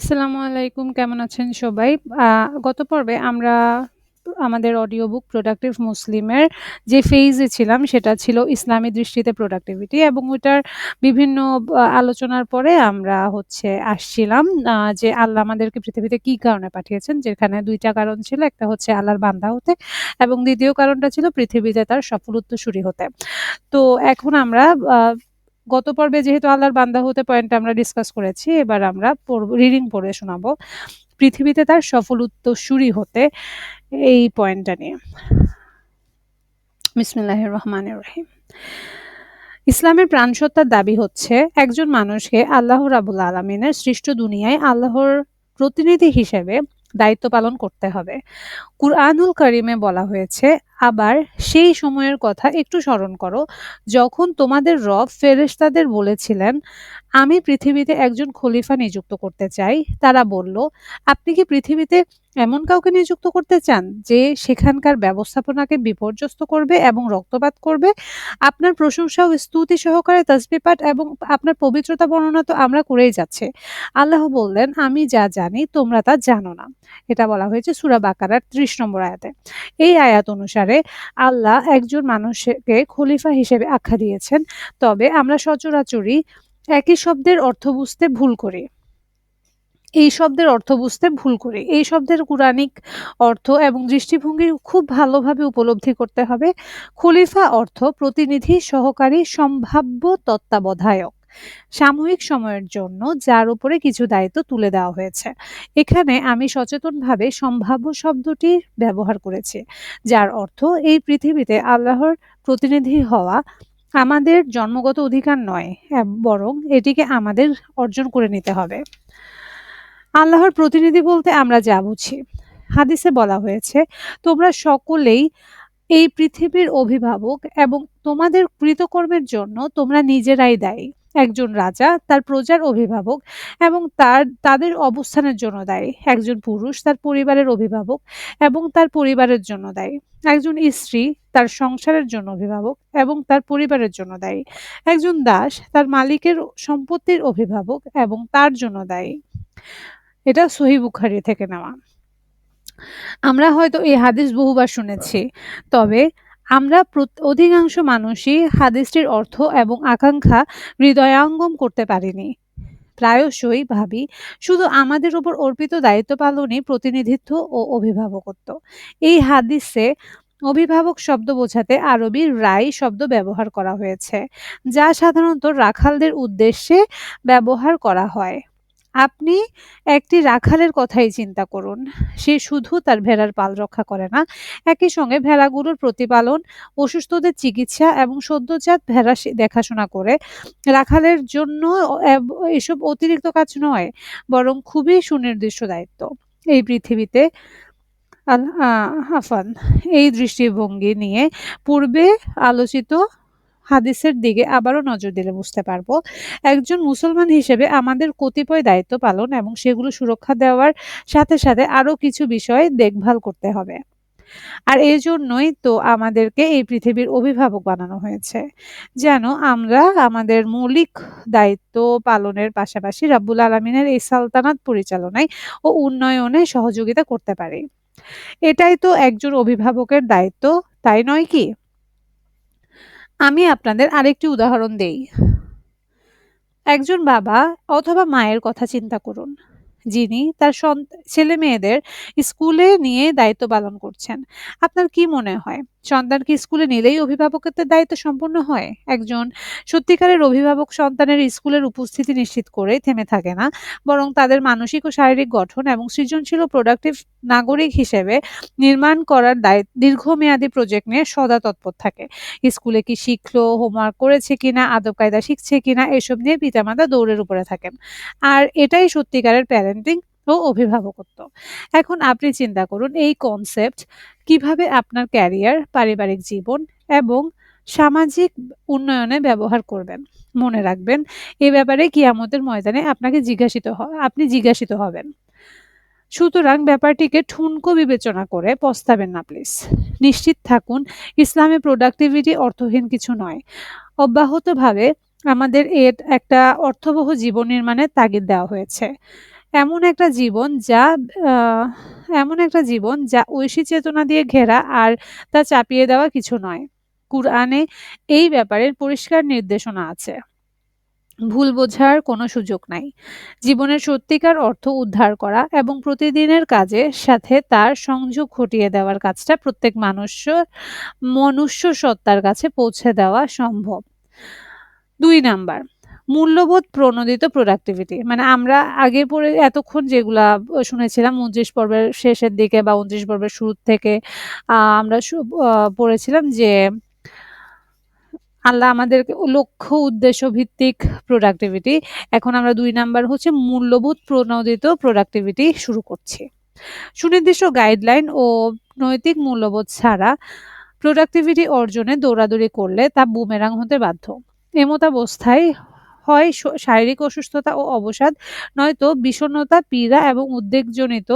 আসসালামু আলাইকুম। কেমন আছেন সবাই? গত পর্বে আমরা আমাদের অডিও বুক 'প্রোডাক্টিভ মুসলিমের' যে ফেইজে ছিলাম, সেটা ছিল ইসলামী দৃষ্টিতে প্রোডাক্টিভিটি এবং ওইটার বিভিন্ন আলোচনার পরে আমরা হচ্ছে আসছিলাম যে আল্লাহ আমাদেরকে পৃথিবীতে কি কারণে পাঠিয়েছেন? যেখানে দুইটা কারণ ছিল। একটা হচ্ছে আল্লাহর বান্ধা হতে এবং দ্বিতীয় কারণটা ছিল পৃথিবীতে তার সফল উত্তরসূরি হতে। তো এখন আমরা গত পর্বে যেহেতু আল্লাহর বান্দা হতে পয়েন্টটা আমরা ডিসকাস করেছি, এবার আমরা রিডিং পড়ে শোনাবো। পৃথিবীতে তার সফল উত্তরসূরি হতে এই পয়েন্টটা নিয়ে। বিসমিল্লাহির রহমানির রহিম। ইসলামের প্রাণসত্তার দাবি হচ্ছে একজন মানুষকে আল্লাহ রাব্বুল আলামিনের সৃষ্ট দুনিয়ায় আল্লাহর প্রতিনিধি হিসেবে দায়িত্ব পালন করতে হবে। কুরআনুল করিমে বলা হয়েছে, আবার সেই সময়ের কথা একটু স্মরণ করো, যখন তোমাদের রব ফেরেশতাদের বলেছিলেন, আমি পৃথিবীতে একজন খলিফা নিযুক্ত করতে চাই। তারা বলল, আপনি কি পৃথিবীতে এমন কাউকে নিযুক্ত করতে চান, যে সেখানকার ব্যবস্থাপনাকে বিপর্যস্ত করবে এবং রক্তপাত করবে? আপনার প্রশংসা ও স্তুতি সহকারে তাসবিহ পাঠ এবং আপনার পবিত্রতা বর্ণনা তো আমরা করেই যাচ্ছি। আল্লাহ বললেন, আমি যা জানি তোমরা তা জানো না। এটা বলা হয়েছে সূরা বাকারার ৩০ নম্বর আয়াতে। এই আয়াত অনুসারে আল্লাহ একজন মানুষকে খলিফা হিসেবে আখ্যা দিয়েছেন। তবে আমরা সচরাচরই একই শব্দের অর্থ বুঝতে ভুল করি। এই শব্দের অর্থ বুঝতে ভুল করি। এই শব্দের কুরআনিক অর্থ এবং দৃষ্টিভঙ্গি খুব ভালোভাবে উপলব্ধি করতে হবে। খলিফা অর্থ প্রতিনিধি, সহকারী, সম্ভাব্য তত্ত্বাবধায়ক। সাময়িক সময়ের জন্য যার উপরে কিছু দায়িত্ব তুলে দেওয়া হয়েছে। এখানে আমি সচেতনভাবে সম্ভাব্য শব্দটি ব্যবহার করেছি। যার অর্থ এই পৃথিবীতে আল্লাহর প্রতিনিধি হওয়া আমাদের জন্মগত অধিকার নয়, বরং এটিকে আমাদের অর্জন করে নিতে হবে। আল্লাহর প্রতিনিধি বলতে আমরা যা বুঝি। হাদিসে বলা হয়েছে, তোমরা সকলেই এই পৃথিবীর অভিভাবক এবং তোমাদের কৃতকর্মের জন্য তোমরা নিজেরাই দায়ী। একজন রাজা, তার প্রজার অভিভাবক এবং তার, তাদের অবস্থানের জন্য দায়ী। একজন পুরুষ, তার পরিবারের অভিভাবক এবং তার পরিবারের জন্য দায়ী। একজন স্ত্রী, তার সংসারের জন্য অভিভাবক এবং তার পরিবারের জন্য দায়ী। একজন দাস, তার মালিকের সম্পত্তির অভিভাবক এবং তার জন্য দায়ী। এটা সহিহ বুখারী থেকে নেওয়া। আমরা হয়তো এই হাদিস বহুবার শুনেছি। তবে আমরা অধিকাংশ মানুষই হাদিসটির অর্থ এবং আকাঙ্ক্ষা হৃদয়ঙ্গম করতে পারিনি। প্রায়শই ভাবি, শুধু আমাদের উপর অর্পিত দায়িত্ব পালনই প্রতিনিধিত্ব ও অভিভাবকত্ব। এই হাদিসে অভিভাবক শব্দ বোঝাতে আরবি রাই শব্দ ব্যবহার করা হয়েছে, যা সাধারণত রাখালদের উদ্দেশ্যে ব্যবহার করা হয়। আপনি একটি রাখালের কথাই চিন্তা করুন। সে শুধু তার ভেড়ার পাল রক্ষা করে না, একই সঙ্গে ভেড়াগুলোর প্রতিপালন, অসুস্থদের চিকিৎসা এবং সদ্যজাত ভেড়া দেখাশোনা করে। রাখালের জন্য এসব অতিরিক্ত কাজ নয়, বরং খুবই সুনির্দিষ্ট দায়িত্ব। এই পৃথিবীতে আফান এই দৃষ্টিভঙ্গি নিয়ে পূর্বে আলোচিত হাদিসের দিকে আবারও নজর দিলে বুঝতে পারব, একজন মুসলমান হিসেবে আমাদের কতিপয় দায়িত্ব পালন এবং সেগুলো সুরক্ষা দেওয়ার সাথে, সাথে আরও কিছু বিষয় দেখভাল করতে হবে। আর এই জন্যই তো আমাদেরকে এই পৃথিবীর অভিভাবক বানানো হয়েছে। যেন আমরা আমাদের মৌলিক দায়িত্ব পালনের পাশাপাশি রাব্বুল আলামিনের এই সালতানাত পরিচালনায় ও উন্নয়নে সহযোগিতা করতে পারি। এটাই তো একজন অভিভাবকের দায়িত্ব, তাই নয় কি? আমি আপনাদের আরেকটি উদাহরণ দেই। একজন বাবা অথবা মায়ের কথা চিন্তা করুন, যিনি তার সন্ত ছেলেমেয়েদের স্কুলে নিয়ে দায়িত্ব পালন করছেন। আপনার কি মনে হয়, সন্তানকে স্কুলে নিলেই অভিভাবকত্বের দায়িত্ব সম্পূর্ণ হয়? একজন সত্যিকারের অভিভাবক সন্তানের স্কুলের উপস্থিতি নিশ্চিত করেই থেমে থাকে না, বরং তাদের মানসিক ও শারীরিক গঠন এবং সৃজনশীল ও প্রোডাক্টিভ নাগরিক হিসেবে নির্মাণ করার দায় দীর্ঘমেয়াদী প্রজেক্ট নিয়ে সদা তৎপর থাকে। স্কুলে কি শিখলো, হোমওয়ার্ক করেছে কিনা, আদব-কায়দা শিখছে কিনা এসব নিয়ে পিতামাতা দৌড়ের উপরে থাকেন। আর এটাই সত্যিকারের প্যারেন্টিং অভিভাবকত্ব। এখন আপনি চিন্তা করুন এই কনসেপ্ট কীভাবে আপনার ক্যারিয়ার, পারিবারিক জীবন এবং সামাজিক উন্নয়নে ব্যবহার করবেন। মনে রাখবেন, এ ব্যাপারে কিয়ামতের ময়দানে আপনাকে জিজ্ঞাসিত আপনি জিজ্ঞাসিত হবেন। সুতরাং ব্যাপারটিকে ঠুনকো বিবেচনা করে পস্তাবেন না প্লিজ। নিশ্চিত থাকুন, ইসলামে প্রোডাক্টিভিটি অর্থহীন কিছু নয়। অব্যাহতভাবে আমাদের এর একটা অর্থবহ জীবন নির্মাণের তাগিদ দেওয়া হয়েছে। এমন একটা জীবন যা এমন একটা জীবন যা ঐশী চেতনা দিয়ে ঘেরা আর তা চাপিয়ে দেওয়া কিছু নয়। কুরআনে এই ব্যাপারে পরিষ্কার নির্দেশনা আছে। ভুল বোঝার কোনো সুযোগ নাই। জীবনের সত্যিকার অর্থ উদ্ধার করা এবং প্রতিদিনের কাজের সাথে তার সংযোগ ঘটিয়ে দেওয়ার কাজটা প্রত্যেক মানুষ মনুষ্য সত্তার কাছে পৌঁছে দেওয়া সম্ভব। দুই নাম্বার মূল্যবোধ প্রণোদিত প্রোডাক্টিভিটি মানে আমরা আগে পরে এতক্ষণ যেগুলা শুনেছিলাম উনত্রিশ পর্বের শেষের দিকে বা উনত্রিশ পর্বের শুরুর থেকে আমরা পড়েছিলাম যে আল্লাহ আমাদের লক্ষ্য, উদ্দেশ্য ভিত্তিক প্রোডাক্টিভিটি এখন আমরা দুই নাম্বার হচ্ছে মূল্যবোধ প্রণোদিত প্রোডাক্টিভিটি শুরু করছি। সুনির্দিষ্ট গাইডলাইন ও নৈতিক মূল্যবোধ ছাড়া প্রোডাক্টিভিটি অর্জনে দৌড়াদৌড়ি করলে তা বুমেরাং হতে বাধ্য। এমতাবস্থায় হয় শারীরিক অসুস্থতা ও অবসাদ, নয়তো বিষণ্ণতা, পীড়া এবং উদ্বেগজনিত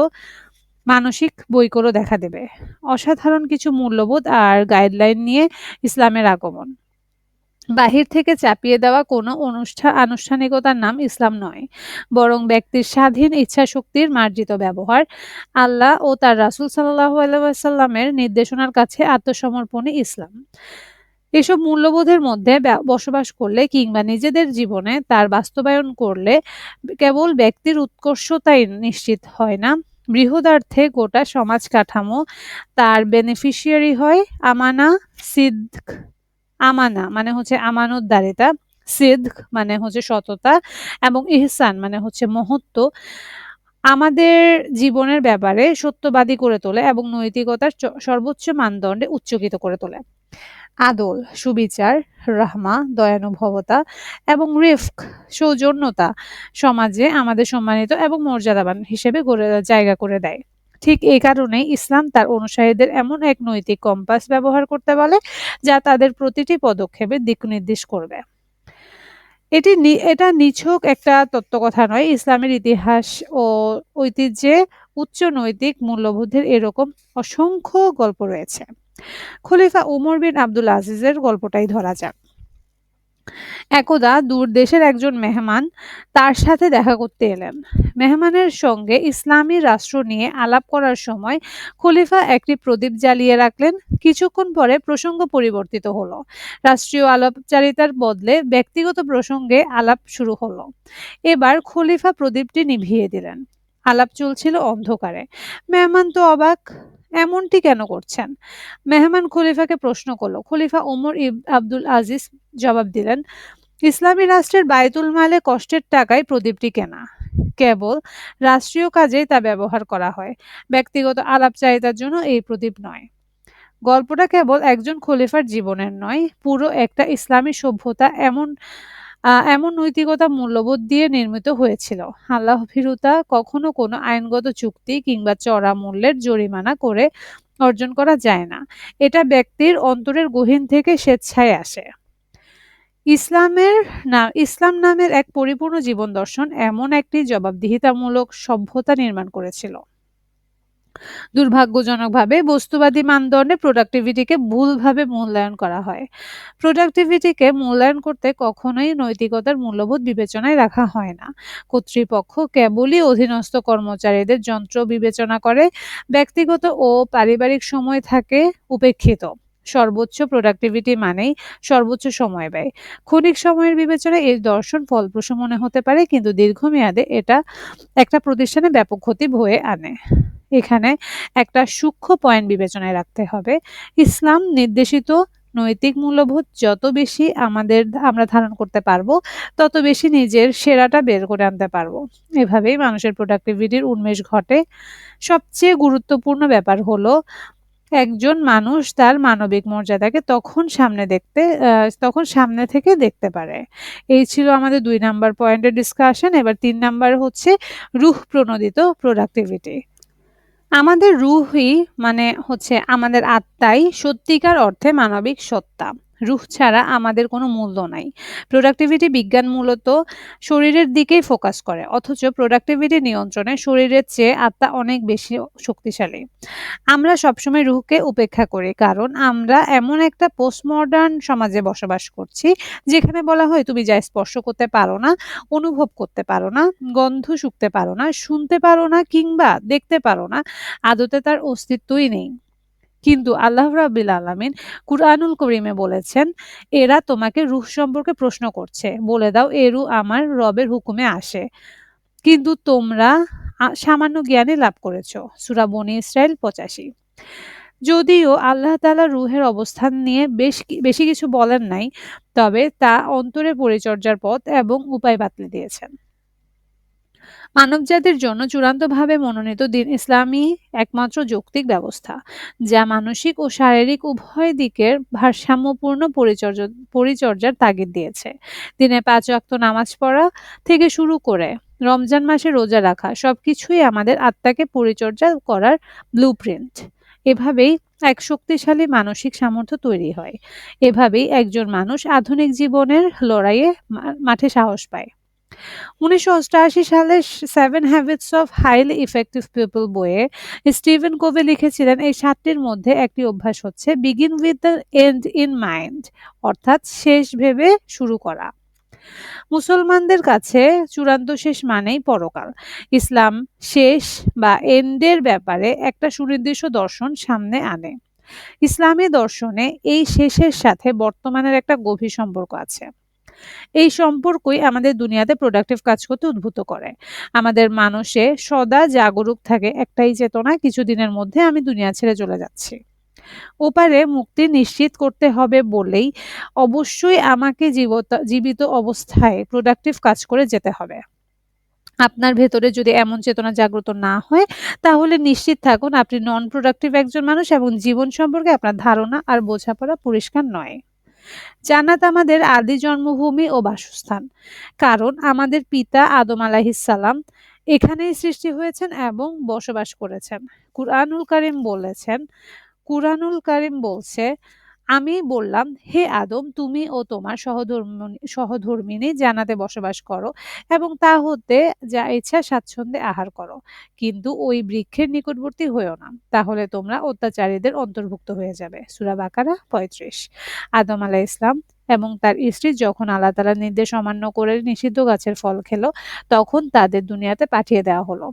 মানসিক বৈকরও দেখা দেবে। অসাধারণ কিছু মূল্যবোধ আর গাইডলাইন নিয়ে ইসলামের আগমন। বাহির থেকে চাপিয়ে দেওয়া কোনো অনুষ্ঠান আনুষ্ঠানিকতার নাম ইসলাম নয়, বরং ব্যক্তির স্বাধীন ইচ্ছাশক্তির মার্জিত ব্যবহার। আল্লাহ ও তার রাসূল সাল্লাল্লাহু আলাইহি ওয়াসাল্লামের নির্দেশনার কাছে আত্মসমর্পণই ইসলাম। এসব মূল্যবোধের মধ্যে বসবাস করলে কিংবা নিজেদের জীবনে তার বাস্তবায়ন করলে কেবল ব্যক্তির উৎকর্ষতাই নিশ্চিত হয় না। বৃহদার্থে গোটা সমাজ কাঠামো তার বেনিফিশিয়ারি হয় আমানা সিদ্ধ আমানা মানে হচ্ছে আমানতদারিতা সিদ্ক মানে হচ্ছে সততা এবং ইহসান মানে হচ্ছে মহত্ব। আমাদের জীবনের ব্যাপারে সত্যবাদী করে তোলে এবং নৈতিকতার সর্বোচ্চ মানদণ্ডে উচ্চকিত করে তোলে। আদল, সুবিচার, রাহমা, দয়ানুভবতা এবং রিফক, সৌজন্যতা সমাজে আমাদের সম্মানিত এবং মর্যাদাবান হিসেবে গড়ে, জায়গা করে দেয়। ঠিক এই কারণেই ইসলাম তার অনুসারীদের এমন এক নৈতিক কম্পাস ব্যবহার করতে বলে, যা তাদের প্রতিটি পদক্ষেপে দিক নির্দেশ করবে। এটি এটা নিছক একটা তত্ত্বকথা নয়। ইসলামের ইতিহাস ও ঐতিহ্যে উচ্চ নৈতিক মূল্যবোধের এরকম অসংখ্য গল্প রয়েছে। খলিফা উমর বিন আব্দুল আজিজের গল্পটাই ধরা যাক। একদা দূর দেশের একজন মেহমান তার সাথে দেখা করতে এলেন। মেহমানের সঙ্গে ইসলামী রাষ্ট্র নিয়ে আলাপ করার সময় খলিফা একটি প্রদীপ জ্বালিয়ে রাখলেন। কিছুক্ষণ পরে প্রসঙ্গ পরিবর্তিত হলো। রাষ্ট্রীয় আলাপচারিতার বদলে ব্যক্তিগত প্রসঙ্গে আলাপ শুরু হলো। এবার খলিফা প্রদীপটি নিভিয়ে দিলেন। আলাপ চলছিল অন্ধকারে। মেহমান তো অবাক। এমনটি কেন করছেন? মেহমান খলিফাকে প্রশ্ন করল। খলিফা ওমর ইব, আব্দুল আজিজ জবাব দিলেন, ইসলামী রাষ্ট্রের বায়তুল মালে কষ্টের টাকায় প্রদীপটি কেনা। কেবল রাষ্ট্রীয় কাজেই তা ব্যবহার করা হয়। ব্যক্তিগত আলাপ চাহিদার জন্য এই প্রদীপ নয়। গল্পটা কেবল একজন খলিফার জীবনের নয়, পুরো একটা ইসলামী সভ্যতা এমন এমন নৈতিকতা মূল্যবোধ দিয়ে নির্মিত হয়েছিল। আল্লাহ ভীরুতা কখনো কোনো আইনগত চুক্তি কিংবা চড়া মূল্যের জরিমানা করে অর্জন করা যায় না। এটা ব্যক্তির অন্তরের গহীন থেকে স্বেচ্ছায় আসে। ইসলামের না, ইসলাম নামের এক পরিপূর্ণ জীবন দর্শন এমন একটি জবাবদিহিতামূলক সভ্যতা নির্মাণ করেছিল। দুর্ভাগ্যজনকভাবে বস্তুবাদী মানদণ্ডে প্রোডাক্টিভিটিকে ভুলভাবে মূল্যায়ন করা হয়। প্রোডাক্টিভিটিকে মূল্যায়ন করতে কখনোই নৈতিকতার মূল্যবোধ বিবেচনায় রাখা হয় না। কর্তৃপক্ষ কেবলই অধীনস্থ কর্মচারীদের যন্ত্র বিবেচনা করে, ব্যক্তিগত ও পারিবারিক সময় থাকে উপেক্ষিত। সর্বোচ্চ প্রোডাক্টিভিটি মানেই সর্বোচ্চ সময় ব্যয়। ক্ষণিক সময়ের বিবেচনায় এই দর্শন ফলপ্রসূ মনে হতে পারে, কিন্তু দীর্ঘমেয়াদে এটা একটা প্রতিষ্ঠানে ব্যাপক ক্ষতি বয়ে আনে। এখানে একটা সূক্ষ্ম পয়েন্ট বিবেচনায় রাখতে হবে। ইসলাম নির্দেশিত নৈতিক মূল্যবোধ যত বেশি আমাদের আমরা ধারণ করতে পারব, তত বেশি নিজের সেরাটা বের করে আনতে পারব। এভাবেই মানুষের প্রোডাক্টিভিটির উন্মেষ ঘটে। সবচেয়ে গুরুত্বপূর্ণ ব্যাপার হলো, একজন মানুষ তার মানবিক মর্যাদাকে তখন সামনে দেখতে তখন সামনে থেকে দেখতে পারে। এই ছিল আমাদের দুই নাম্বার পয়েন্টের ডিসকাশন এবার তিন নাম্বার হচ্ছে রুহ প্রণোদিত প্রোডাক্টিভিটি আমাদের রুহই মানে হচ্ছে আমাদের আত্মাই সত্যিকার অর্থে মানবিক সত্তা। রুহ ছাড়া আমাদের কোনো মূল্য নাই। প্রোডাক্টিভিটি বিজ্ঞান মূলত শরীরের দিকেই ফোকাস করে, অথচ প্রোডাক্টিভিটি নিয়ন্ত্রণে শরীরের চেয়ে আত্মা অনেক বেশি শক্তিশালী। আমরা সবসময় রুহকে উপেক্ষা করি, কারণ আমরা এমন একটা পোস্টমডার্ন সমাজে বসবাস করছি, যেখানে বলা হয় তুমি যা স্পর্শ করতে পারো না, অনুভব করতে পারো না, গন্ধ শুকতে পারো না, শুনতে পারো না, কিংবা দেখতে পারো না, আদতে তার অস্তিত্বই নেই। কিন্তু আল্লাহ রাব্বিল আলামিন কুরআনুল করিমে বলেছেন, এরা তোমাকে রুহ সম্পর্কে প্রশ্ন করছে। বলে দাও, এ রূহ আমার রবের হুকুমে আসে। কিন্তু তোমরা সামান্য জ্ঞানে লাভ করেছ। সুরা বনি ইসরায়েল পঁচাশি। যদিও আল্লাহ তালা রুহের অবস্থান নিয়ে বেশ বেশি কিছু বলেন নাই, তবে তা অন্তরে পরিচর্যার পথ এবং উপায় বাতলে দিয়েছেন। মানবজাতির জন্য চূড়ান্তভাবে মনোনীত দিন ইসলামই একমাত্র যৌক্তিক ব্যবস্থা, যা মানসিক ও শারীরিক উভয় দিকের ভারসাম্যপূর্ণ পরিচর্যা, পরিচর্যার তাগিদ দিয়েছে। দিনে পাঁচ ওয়াক্ত নামাজ পড়া থেকে শুরু করে রমজান মাসে রোজা রাখা সবকিছুই আমাদের আত্মাকে পরিচর্যা করার ব্লুপ্রিন্ট এভাবেই এক শক্তিশালী মানসিক সামর্থ্য তৈরি হয়। এভাবেই একজন মানুষ আধুনিক জীবনের লড়াইয়ে মাঠে সাহস পায়। উনিশশো সালে seven habits of highly effective people বইয়ে স্টিভেন কোভে লিখেছিলেন, এই সাতটির মধ্যে একটি অভ্যাস হচ্ছে begin with the end in mind অর্থাৎ শেষ ভেবে শুরু করা। মুসলমানদের কাছে চূড়ান্ত শেষ মানেই পরকাল। ইসলাম শেষ বা এন্ডের ব্যাপারে একটা সুনির্দিষ্ট দর্শন সামনে আনে। ইসলামী দর্শনে এই শেষের সাথে বর্তমানের একটা গভীর সম্পর্ক আছে। এই সম্পর্কই আমাদের দুনিয়াতে প্রোডাক্টিভ কাজ করতে উদ্ভূত করে। আমাদের মানুষে সদা জাগরুক থাকে একটাই চেতনা, কিছুদিনের মধ্যে আমি দুনিয়া ছেড়ে চলে যাচ্ছি। ওপারে মুক্তি নিশ্চিত করতে হবে বলেই অবশ্যই আমাকে জীবিত অবস্থায় প্রোডাক্টিভ কাজ করে যেতে হবে। আপনার ভেতরে যদি এমন চেতনা জাগ্রত না হয়, তাহলে নিশ্চিত থাকুন আপনি নন প্রোডাক্টিভ একজন মানুষ এবং জীবন সম্পর্কে আপনার ধারণা আর বোঝাপড়া পরিষ্কার নয়। জান্নাত আমাদের আদি জন্মভূমি ও বাসস্থান। কারণ আমাদের পিতা আদম আলাহিসাল্লাম এখানেই সৃষ্টি হয়েছেন এবং বসবাস করেছেন। কুরআনুল কারিম বলেছেন, কুরআনুল কারিম বলছে আমি বললাম, হে আদম, তুমি ও তোমার সহধর্মিনী সহধর্মিনী জানাতে বসবাস করো এবং তা হতে যা ইচ্ছা স্বাচ্ছন্দ্যে আহার করো। কিন্তু ওই বৃক্ষের নিকটবর্তী হয়েও না। তাহলে তোমরা অত্যাচারীদের অন্তর্ভুক্ত হয়ে যাবে। সুরা বাকারা পঁয়ত্রিশ। আদম আলাহ ইসলাম এবং তার স্ত্রী যখন আল্লাহ তালার নির্দেশ অমান্য করে নিষিদ্ধ গাছের ফল খেলো, তখন তাদের দুনিয়াতে পাঠিয়ে দেওয়া হলো।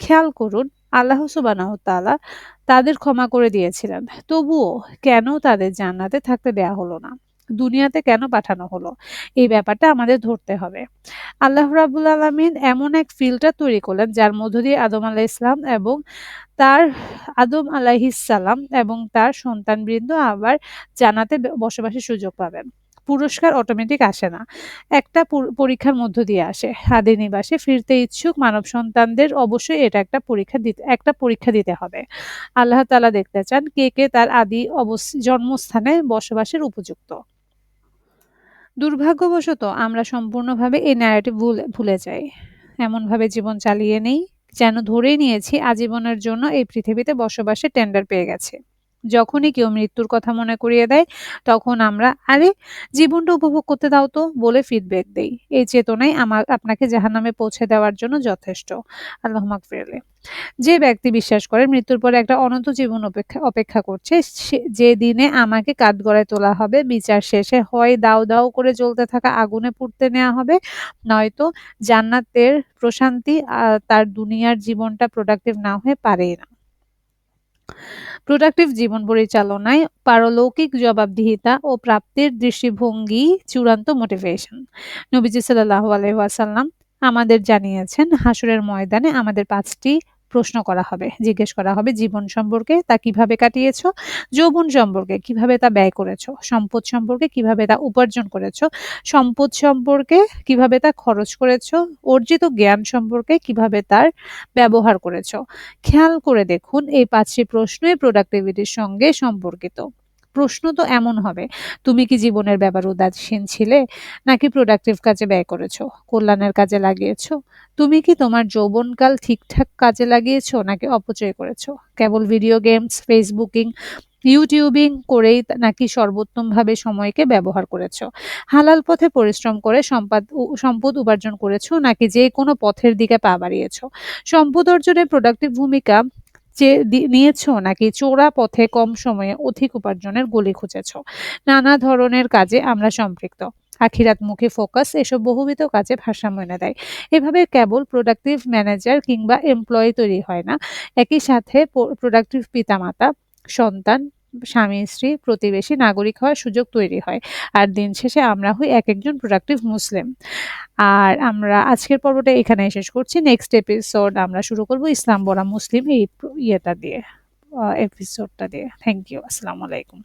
খেয়াল করুন আল্লাহ সুবানাহ তাআলা তাদের ক্ষমা করে দিয়েছিলেন। তবুও কেন তাদের জান্নাতে থাকতে দেয়া হলো না? দুনিয়াতে কেন পাঠানো হলো? এই ব্যাপারটা আমাদের ধরতে হবে। আল্লাহ রাবুল আলমিন এমন এক ফিল্টার তৈরি করলেন যার মধ্য দিয়ে আদম আলাহ ইসলাম এবং তার আদম আলাহিসাল্লাম এবং তার সন্তানবৃন্দ আবার জানাতে বসবাসের সুযোগ পাবেন। পুরস্কার অটোমেটিক আসে না। একটা পরীক্ষার মধ্য দিয়ে আসে। আদি নিবাসে ফিরতে ইচ্ছুক মানব সন্তানদের অবশ্যই এটা একটা পরীক্ষা দিতে, একটা পরীক্ষা দিতে হবে। আল্লাহ তালা দেখতে চান কে কে তার আদি জন্মস্থানে বসবাসের উপযুক্ত। দুর্ভাগ্যবশত আমরা সম্পূর্ণভাবে এই ন্যারেটিভ ভুলে যাই। এমনভাবে জীবন চালিয়ে নেই, যেন ধরেই নিয়েছি আজীবনের জন্য এই পৃথিবীতে বসবাসের টেন্ডার পেয়ে গেছে। যখনই কেউ মৃত্যুর কথা মনে করিয়ে দেয়, তখন আমরা, আরে, জীবনটা উপভোগ করতে দাও তো, বলে ফিডব্যাক দেই। এই চেতনাই আমার, আপনাকে জাহান্নামে পৌঁছে দেওয়ার জন্য যথেষ্ট। আল্লাহ মাকফিরলে যে ব্যক্তি বিশ্বাস করে মৃত্যুর পরে একটা অনন্ত জীবন অপেক্ষা অপেক্ষা করছে যে দিনে আমাকে কাঠগড়ায় তোলা হবে, বিচার শেষে হয় দাও দাও করে জ্বলতে থাকা আগুনে পুড়তে নেওয়া হবে, নয়তো জান্নাতের প্রশান্তি তার দুনিয়ার জীবনটা প্রোডাক্টিভ না হয়ে পারেই না। প্রোডাক্টিভ জীবন পরিচালনায় পারলৌকিক জবাবদিহিতা ও প্রাপ্তির দৃষ্টিভঙ্গি চূড়ান্ত মোটিভেশন। নবীজি সাল্লাহ আলহাসাল্লাম আমাদের জানিয়েছেন হাসুরের ময়দানে আমাদের পাঁচটি প্রশ্ন করা হবে, জিজ্ঞেস করা হবে, জীবন সম্পর্কে তা কীভাবে কাটিয়েছ, যৌবন সম্পর্কে কীভাবে তা ব্যয় করেছ, সম্পদ সম্পর্কে কীভাবে তা উপার্জন করেছ, সম্পদ সম্পর্কে কীভাবে তা খরচ করেছ, অর্জিত জ্ঞান সম্পর্কে কীভাবে তার ব্যবহার করেছ। খেয়াল করে দেখুন এই পাঁচটি প্রশ্নই প্রোডাক্টিভিটির সঙ্গে সম্পর্কিত। প্রশ্ন তো এমন হবে, তুমি কি জীবনের ব্যাপারে উদাসীন ছিলে? নাকি প্রোডাক্টিভ কাজে ব্যয় করেছ? কল্যাণের কাজে লাগিয়েছো? তুমি কি তোমার যৌবনকাল ঠিকঠাক কাজে লাগিয়েছো নাকি অপচয় করেছ? কেবল ভিডিও গেমস ফেসবুকিং ইউটিউবিং করেই নাকি সর্বোত্তমভাবে সময়কে ব্যবহার করেছ? হালাল পথে পরিশ্রম করে সম্পদ সম্পদ উপার্জন করেছ নাকি যে কোনো পথের দিকে পা বাড়িয়েছ? সম্পদ অর্জনে প্রোডাক্টিভ ভূমিকা যে নিয়েছো নাকি চোরা পথে কম সময়ে অধিক উপার্জনের গলি খুঁজেছো? নানা ধরনের কাজে আমরা সম্পৃক্ত। আখিরাত মুখে ফোকাস এসব বহুবিধ কাজে ভারসাম্য এনে দেয়। এভাবে কেবল প্রোডাক্টিভ ম্যানেজার কিংবা এমপ্লয়ি তৈরি হয় না। একই সাথে প্রোডাক্টিভ পিতামাতা, সন্তান স্বামী, স্ত্রী, প্রতিবেশী, নাগরিক হওয়ার সুযোগ তৈরি হয়। আর দিন শেষে আমরা হই এক একজন প্রোডাক্টিভ মুসলিম আর আমরা আজকের পর্বটা এখানে শেষ করছি। নেক্সট এপিসোড আমরা শুরু করব ইসলাম বরা মুসলিম এই ইয়েটা দিয়ে এপিসোডটা দিয়ে। থ্যাংক ইউ আসসালামু আলাইকুম।